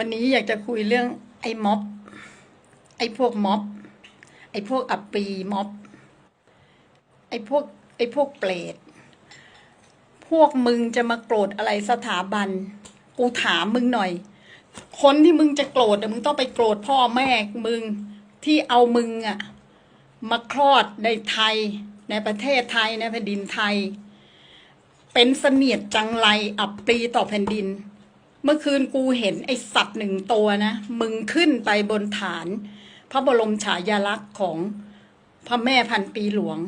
วันนี้อยากจะคุยเรื่องไอ้ม็อบ ไอ้พวกม็อบ ไอ้พวกอัปปีม็อบ ไอ้พวกไอ้พวกเปรต พวกมึงจะมาโกรธอะไรสถาบัน กูถามมึงหน่อย คนที่มึงจะโกรธอะมึงต้องไปโกรธพ่อแม่มึงที่เอามึงอะมาคลอดในไทย ในประเทศไทยในแผ่นดินไทย เป็นเสนียดจังไรอับปีต่อแผ่นดิน เมื่อคืนกูเห็นไอสัตว์หนึ่งตัวนะ มึงขึ้นไปบนฐาน พระบรมฉายาลักษณ์ของพระแม่พันปีหลวง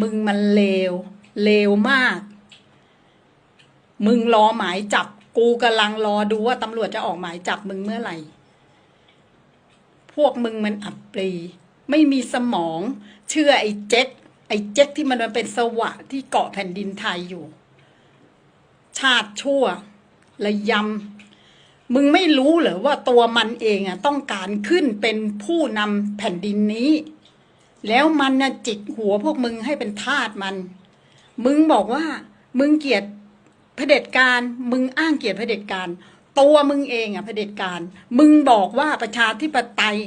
มึงมันเลว เลวมาก มึงรอหมายจับ กูกำลังรอดูว่าตำรวจจะออกหมายจับมึงเมื่อไหร่ พวกมึงมันอับปรี ไม่มีสมอง เชื่อไอ้เจ๊กไอ้เจ๊กที่มันเป็นสวะที่เกาะแผ่นดินไทยอยู่ ชาติชั่ว ระยำมึงไม่รู้เหรอว่าตัวมันเองอะต้องการขึ้นเป็นผู้นำแผ่นดินนี้ แล้วมันน่ะจิกหัวพวกมึงให้เป็นทาสมัน มึงบอกว่า มึงเกลียดเผด็จการ มึงอ้างเกลียดเผด็จการ ตัวมึงเองอะเผด็จการ มึงบอกว่าประชาธิปไตย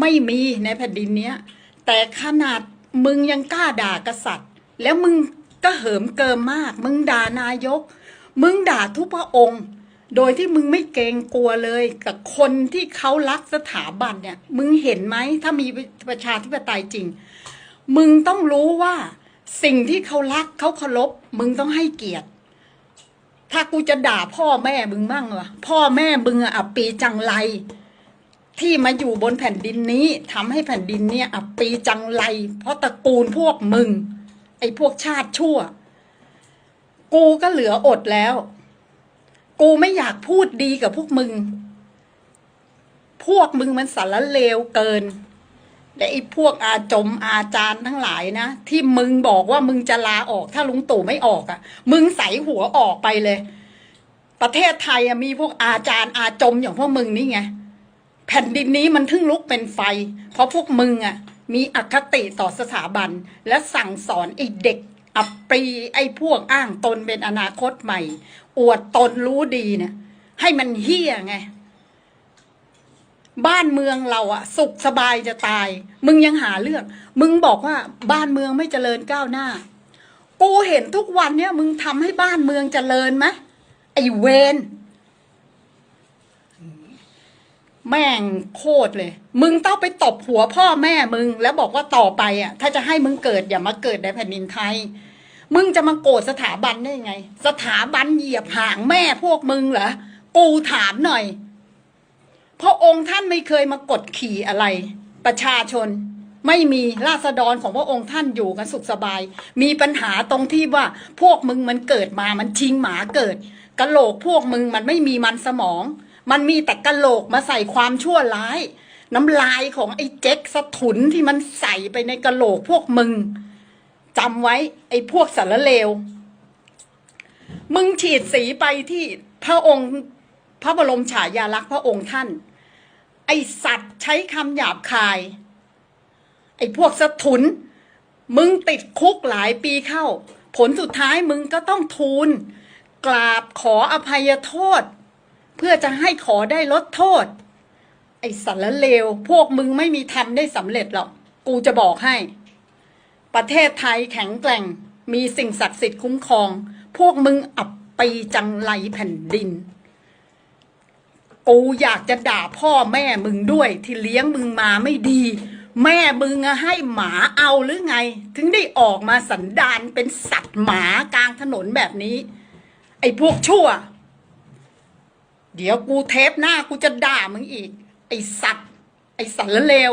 ไม่มีในแผ่นดินเนี้ย แต่ขนาดมึงยังกล้าด่ากษัตริย์ แล้วมึงก็เหิมเกิมมาก มึงด่านายก มึงด่าทุกพระองค์ โดยที่มึงไม่เกรงกลัวเลย กับคนที่เขารักสถาบันเนี่ย มึงเห็นไหมถ้ามีประชาธิปไตยจริง มึงต้องรู้ว่าสิ่งที่เขารักเขาเคารพมึงต้องให้เกียรติ ถ้ากูจะด่าพ่อแม่มึงมั่งวะพ่อแม่มึงอะอับปีจังไร ที่มาอยู่บนแผ่นดินนี้ทำให้แผ่นดินเนี่ยอับปีจังไร เพราะตระกูลพวกมึง ไอ้พวกชาติชั่ว กูก็เหลืออดแล้ว กูไม่อยากพูดดีกับพวกมึง พวกมึงมันสารเลวเกินและไอ้พวกอาจมอาจารย์ทั้งหลายนะ ที่มึงบอกว่ามึงจะลาออกถ้าลุงตู่ไม่ออกอะ่ะ มึงใส่หัวออกไปเลย ประเทศไทยอะมีพวกอาจารย์อาจมอย่างพวกมึงนี่ไงแผ่นดินนี้มันทึ่งลุกเป็นไฟ เพราะพวกมึงอะ่ะ มีอคติต่อสถาบัน และสั่งสอนไอ้เด็ก อับปรีไอ้พวกอ้างตนเป็นอนาคตใหม่ อวดตนรู้ดีเนี่ยให้มันเฮี้ยไง บ้านเมืองเราอะสุขสบายจะตาย มึงยังหาเรื่อง มึงบอกว่าบ้านเมืองไม่เจริญก้าวหน้า กูเห็นทุกวันเนี่ย มึงทำให้บ้านเมืองเจริญไหมไอ้เวน แม่งโคตรเลย มึงต้องไปตบหัวพ่อแม่มึง แล้วบอกว่าต่อไปอะ ถ้าจะให้มึงเกิดอย่ามาเกิดในแผ่นดินไทย มึงจะมาโกรธสถาบันได้ยังไง สถาบันเหยียบหางแม่พวกมึงเหรอ กูถามหน่อยพระองค์ท่านไม่เคยมากดขี่อะไร ประชาชนไม่มีราษฎรของพระองค์ท่านอยู่กันสุขสบาย มีปัญหาตรงที่ว่าพวกมึงมันเกิดมามันชิงหมาเกิดกะโหลกพวกมึงมันไม่มีมันสมอง มันมีแต่กะโหลกมาใส่ความชั่วร้าย น้ำลายของไอ้เจ๊กสะถุนที่มันใส่ไปในกะโหลกพวกมึงจำไว้ไอ้พวกสารเลว มึงฉีดสีไปที่พระองค์พระบรมฉายาลักษณ์พระองค์ท่าน ไอสัตว์ใช้คำหยาบคาย ไอพวกสะทุน มึงติดคุกหลายปีเข้า ผลสุดท้ายมึงก็ต้องทูล กราบขออภัยโทษ พื่อจะให้ขอได้ลดโทษ ไอ้สารเลว พวกมึงไม่มีทำได้สำเร็จหรอก กูจะบอกให้ ประเทศไทยแข็งแกร่ง มีสิ่งศักดิ์สิทธิ์คุ้มครอง พวกมึงอับปีจังไรแผ่นดิน กูอยากจะด่าพ่อแม่มึงด้วย ที่เลี้ยงมึงมาไม่ดี แม่มึงให้หมาเอาหรือไง ถึงได้ออกมาสันดานเป็นสัตว์หมากลางถนนแบบนี้ ไอ้พวกชั่ว เดี๋ยวกูเทปหน้ากูจะด่ามึงอีก ไอสัตว์ ไอสัตว์เลว